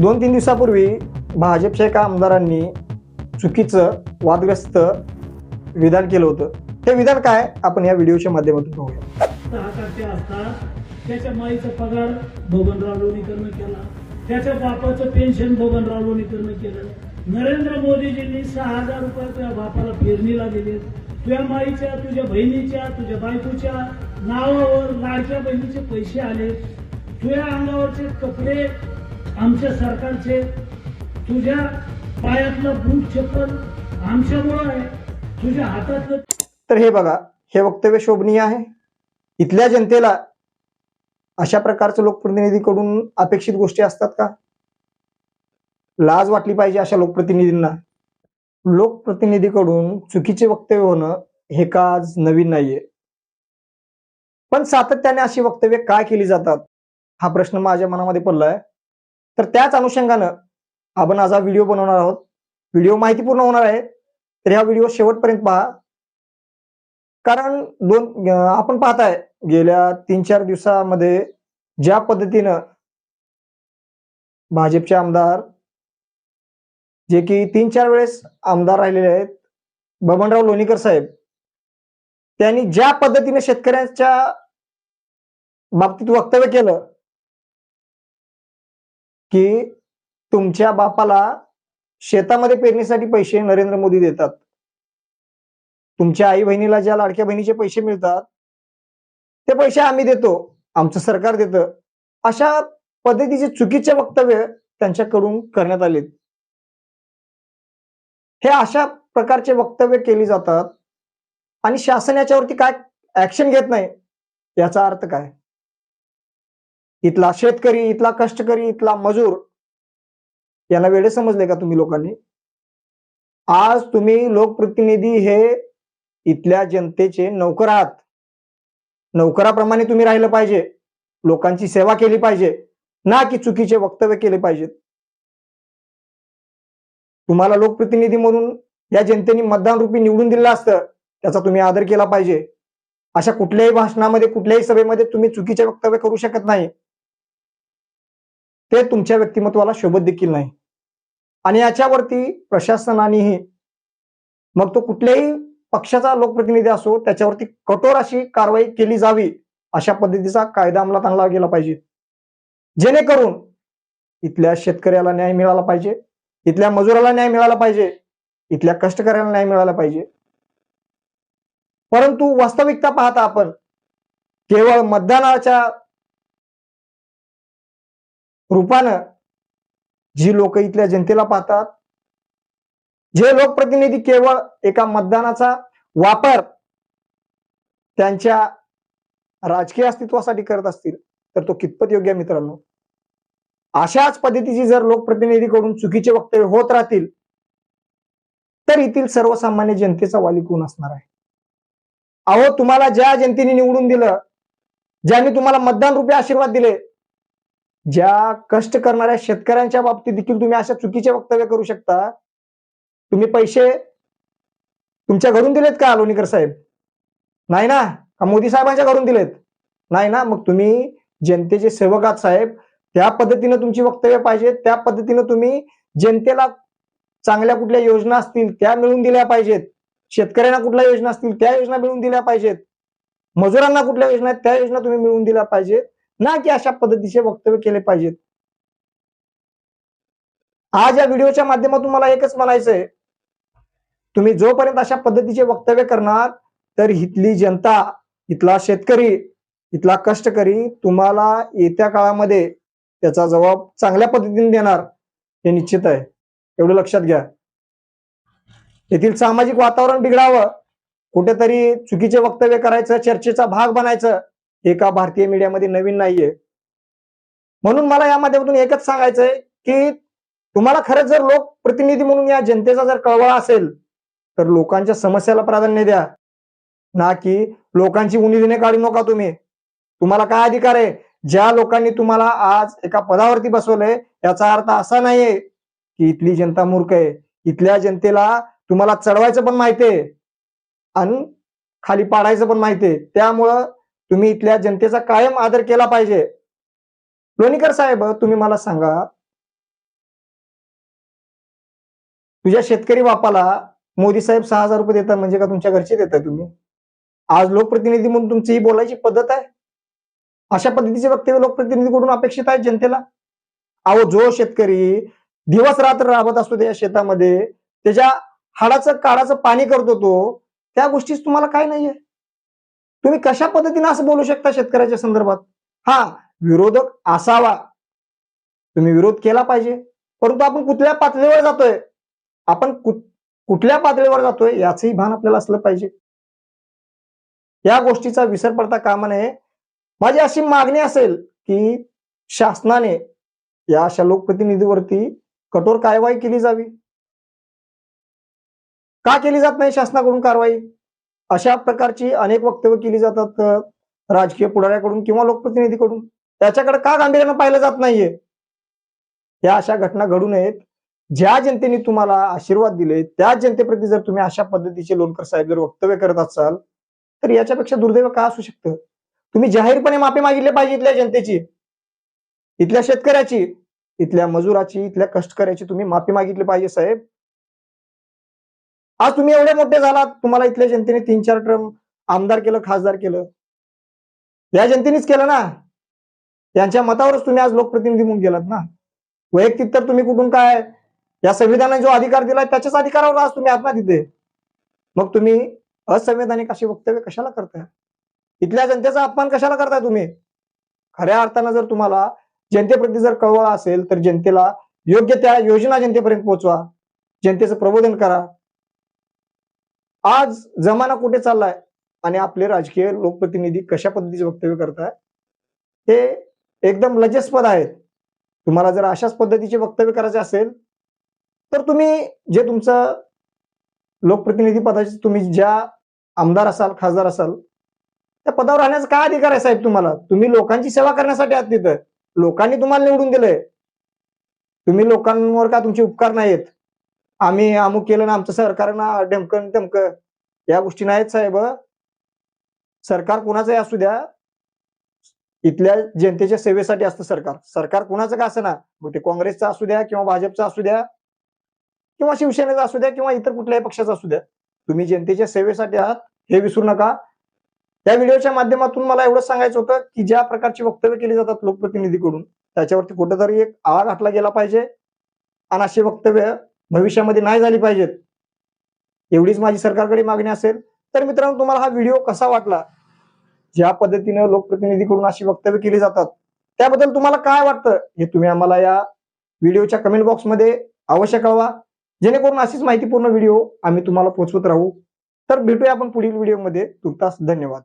दोन तीन दिवसापूर्वी भाजपच्या एका आमदारांनी चुकीचं वादग्रस्त विधान केलं होतं. ते विधान काय? आपण या व्हिडिओच्या माध्यमातून पाहूया. त्याच्या माईचा पगार बबनराव लोणीकरनं केला. त्याच्या बापाचं पेन्शन बबनराव लोणीकरनं केलं. नरेंद्र मोदीजींनी सहा हजार रुपये तुझ्या बापाला पेरणीला दिले. तुझ्या माईच्या तुझ्या बहिणीच्या तुझ्या बायकोच्या नावावर लाडक्या बहिणीचे पैसे आले. तुझ्या अंगावरचे कपडे आमच्या सरकारचे तुझ्या पायातलं बूट चप्पल आमच्यामुळं आहे. तुझ्या हातातलं तर हे बघा हे वक्तव्य शोभनीय आहे. इथल्या जनतेला अशा प्रकारचं लोकप्रतिनिधीकडून अपेक्षित गोष्टी असतात का? लाज वाटली पाहिजे अशा लोकप्रतिनिधींना. लोकप्रतिनिधीकडून चुकीचे वक्तव्य होणं हे का आज नवीन नाहीये. पण सातत्याने अशी वक्तव्य काय केली जातात? हा प्रश्न माझ्या मनामध्ये पडलाय. तर त्याच अनुषंगानं आपण आज हा व्हिडिओ बनवणार आहोत. व्हिडिओ माहितीपूर्ण होणार आहे. तर ह्या व्हिडिओ शेवटपर्यंत पहा. कारण दोन आपण पाहताय गेल्या तीन चार दिवसामध्ये ज्या पद्धतीनं भाजपचे आमदार जे की तीन चार वेळेस आमदार राहिलेले आहेत बबनराव लोणीकर साहेब त्यांनी ज्या पद्धतीने शेतकऱ्यांच्या बाबतीत वक्तव्य केलं की तुमच्या बापाला शेतामध्ये पेरणीसाठी पैसे नरेंद्र मोदी देतात. तुमच्या आई बहिणीला ज्या लाडक्या बहिणीचे पैसे मिळतात ते पैसे आम्ही देतो आमचं सरकार देतं. अशा पद्धतीचे चुकीचे वक्तव्य त्यांच्याकडून करण्यात आले हे अशा प्रकारचे वक्तव्य केली जातात आणि शासन याच्यावरती काय ऍक्शन घेत नाही याचा अर्थ काय? इथला शेतकरी इथला कष्टकरी इथला मजूर यांना वेळे समजले का तुम्ही लोकांनी? आज तुम्ही लोकप्रतिनिधी हे इथल्या जनतेचे नौकर आहात. नौकराप्रमाणे तुम्ही राहिलं पाहिजे. लोकांची सेवा केली पाहिजे. ना की चुकीचे वक्तव्य केले पाहिजेत तुम्हाला लोकप्रतिनिधी म्हणून या जनतेने मतदान रूपी निवडून दिलं असतं. त्याचा तुम्ही आदर केला पाहिजे. अशा कुठल्याही भाषणामध्ये कुठल्याही सभेमध्ये तुम्ही चुकीचे वक्तव्य करू शकत नाही. ते तुमच्या व्यक्तिमत्वाला शोभत देखील नाही. आणि याच्यावरती प्रशासनानेही मग तो कुठल्याही पक्षाचा लोकप्रतिनिधी असो त्याच्यावरती कठोर अशी कारवाई केली जावी अशा पद्धतीचा कायदा अंमलात आणला गेला पाहिजे. जेणेकरून इथल्या शेतकऱ्याला न्याय मिळाला पाहिजे इथल्या मजुराला न्याय मिळाला पाहिजे इथल्या कष्टकऱ्याला न्याय मिळाला पाहिजे. परंतु वास्तविकता पाहता आपण केवळ मतदानाच्या रूपानं जी लोक इथल्या जनतेला पाहतात जे लोकप्रतिनिधी केवळ एका मतदानाचा वापर त्यांच्या राजकीय अस्तित्वासाठी करत असतील तर तो कितपत योग्य मित्रांनो? अशाच पद्धतीची जर लोकप्रतिनिधीकडून चुकीचे वक्तव्य होत राहतील तर येथील सर्वसामान्य जनतेचा वाली कोण असणार आहे? अहो तुम्हाला ज्या जनतेने निवडून दिलं ज्यांनी तुम्हाला मतदान रुपये आशीर्वाद दिले ज्या कष्ट करणाऱ्या शेतकऱ्यांच्या बाबतीत देखील तुम्ही अशा चुकीचे वक्तव्य करू शकता. तुम्ही पैसे तुमच्या घरून दिलेत का लोणीकर साहेब? नाही ना? का मोदी साहेबांच्या घरून दिलेत? नाही ना? मग तुम्ही जनतेचे सेवक आहात साहेब त्या पद्धतीनं तुमची वक्तव्य पाहिजेत त्या पद्धतीनं तुम्ही जनतेला चांगल्या कुठल्या योजना असतील त्या मिळवून दिल्या पाहिजेत. शेतकऱ्यांना कुठल्या योजना असतील त्या योजना मिळवून दिल्या पाहिजेत. मजुरांना कुठल्या योजना आहेत त्या योजना तुम्ही मिळवून दिल्या पाहिजेत. ना की अशा पद्धतीचे वक्तव्य केले पाहिजेत. आज या व्हिडिओच्या माध्यमातून मला एकच म्हणायचंय. तुम्ही जोपर्यंत अशा पद्धतीचे वक्तव्य करणार तर इथली जनता इथला शेतकरी इथला कष्टकरी तुम्हाला येत्या काळामध्ये त्याचा जबाब चांगल्या पद्धतीने देणार हे निश्चित आहे. एवढं लक्षात घ्या. येथील सामाजिक वातावरण बिघडावं कुठेतरी चुकीचे वक्तव्य करायचं चर्चेचा भाग बनायचं हे का भारतीय मीडियामध्ये नवीन नाहीये. म्हणून मला या माध्यमातून एकच सांगायचंय की तुम्हाला खरंच जर लोक प्रतिनिधी म्हणून या जनतेचा जर कळवळा असेल तर लोकांच्या समस्याला प्राधान्य द्या. ना की लोकांची उणीदिने काढू नका तुम्ही. तुम्हाला काय अधिकार आहे? ज्या लोकांनी तुम्हाला आज एका पदावरती बसवलंय याचा अर्थ असा नाहीये की इथली जनता मूर्ख आहे. इथल्या जनतेला तुम्हाला चढवायचं पण माहितीये आणि खाली पाडायचं पण माहितीये त्यामुळं तुम्ही इथल्या जनतेचा कायम आदर केला पाहिजे. लोणीकर साहेब तुम्ही मला सांगा तुझ्या शेतकरी बापाला मोदी साहेब सहा हजार रुपये देतात म्हणजे का तुमच्या घरचे देताय तुम्ही? आज लोकप्रतिनिधी म्हणून तुमची ही बोलायची पद्धत आहे? अशा पद्धतीचे वक्तव्य लोकप्रतिनिधीकडून अपेक्षित आहे जनतेला? अहो जो शेतकरी दिवस रात्र राबत असतो त्या शेतामध्ये त्याच्या हाडाचं काळाचं पाणी करतो तो त्या गोष्टीच तुम्हाला काय नाहीये? तुम्ही कशा पद्धतीने असं बोलू शकता शेतकऱ्याच्या संदर्भात? हा विरोधक असावा. तुम्ही विरोध केला पाहिजे. परंतु आपण कुठल्या पातळीवर जातोय? आपण कु- कुठल्या पातळीवर जातोय याचंही भान आपल्याला असलं पाहिजे. या गोष्टीचा विसर पडता कामा नये. माझी अशी मागणी असेल की शासनाने या अशा लोकप्रतिनिधीवरती कठोर कारवाई केली जावी. का केली जात नाही शासनाकडून कारवाई? अशा प्रकारची अनेक वक्तव्य केली जातात राजकीय पुढाऱ्याकडून किंवा लोकप्रतिनिधीकडून. त्याच्याकडे का गांभीर्यानं पाहिलं जात नाहीये? या अशा घटना घडू नयेत. ज्या जनतेने तुम्हाला आशीर्वाद दिले त्या जनतेप्रती जर तुम्ही अशा पद्धतीचे लोणकर साहेब जर वक्तव्य करत असाल तर याच्यापेक्षा दुर्दैव का असू शकतं? तुम्ही जाहीरपणे माफी मागितली पाहिजे इथल्या जनतेची. इथल्या शेतकऱ्याची इथल्या मजुराची इथल्या कष्टकऱ्याची तुम्ही माफी मागितली पाहिजे साहेब. आज तुम्ही एवढे मोठे झालात तुम्हाला इथल्या जनतेने तीन चार टर्म आमदार केलं खासदार केलं. या जनतेनेच केलं ना. त्यांच्या मतावरच तुम्ही आज लोकप्रतिनिधी म्हणून गेलात ना. वैयक्तिक तर तुम्ही कुठून काय? या संविधानाने जो अधिकार दिला त्याच्याच अधिकारावर आज तुम्ही आत्मा तिथे. मग तुम्ही असंवैधानिक अशी वक्तव्य कशाला करताय? इथल्या जनतेचा अपमान कशाला करताय तुम्ही? खऱ्या अर्थानं जर तुम्हाला जनतेप्रती जर कळवळा असेल तर जनतेला योग्य त्या योजना जनतेपर्यंत पोहोचवा. जनतेचं प्रबोधन करा. आज जमाना कुठे चाललाय आणि आपले राजकीय लोकप्रतिनिधी कशा पद्धतीचे वक्तव्य करताय हे एकदम लजस्पद आहेत तुम्हाला जर अशाच पद्धतीचे वक्तव्य करायचे असेल तर तुम्ही जे तुमचं लोकप्रतिनिधी पदाचे तुम्ही ज्या आमदार असाल खासदार असाल त्या पदावर राहण्याचा काय अधिकार आहे साहेब तुम्हाला? तुम्ही लोकांची सेवा करण्यासाठी आहात तिथं. लोकांनी तुम्हाला निवडून दिलंय. तुम्ही लोकांवर का तुमचे उपकार नाहीत आम्ही अमुक केलं ना आमचं सरकारनं ढमकन टमकं या गोष्टी नाहीत साहेब. सरकार कुणाचंही असू द्या. इथल्या जनतेच्या सेवेसाठी असतं सरकार. सरकार कुणाचं का असं ना? मग ते काँग्रेसचं असू द्या किंवा भाजपचं असू द्या किंवा शिवसेनेचा असू द्या किंवा इतर कुठल्याही पक्षाचा असू द्या. तुम्ही जनतेच्या सेवेसाठी आहात हे विसरू नका. या व्हिडिओच्या माध्यमातून मला एवढं सांगायचं होतं की ज्या प्रकारची वक्तव्य केली जातात लोकप्रतिनिधीकडून त्याच्यावरती कुठेतरी एक आळा घातला गेला पाहिजे. आणि अशी वक्तव्य भविष्यामध्ये नाही झाली पाहिजेत. एवढीच माझी सरकारकडे मागणी असेल तर मित्रांनो तुम्हाला हा व्हिडिओ कसा वाटला? ज्या पद्धतीनं लोकप्रतिनिधीकडून अशी वक्तव्य केली जातात त्याबद्दल तुम्हाला काय वाटतं? हे तुम्ही आम्हाला या व्हिडिओच्या कमेंट बॉक्समध्ये अवश्य कळवा. जेणेकरून अशीच माहितीपूर्ण व्हिडिओ आम्ही तुम्हाला पोहोचवत राहू. तर भेटूया आपण पुढील व्हिडिओमध्ये. तुर्तास धन्यवाद.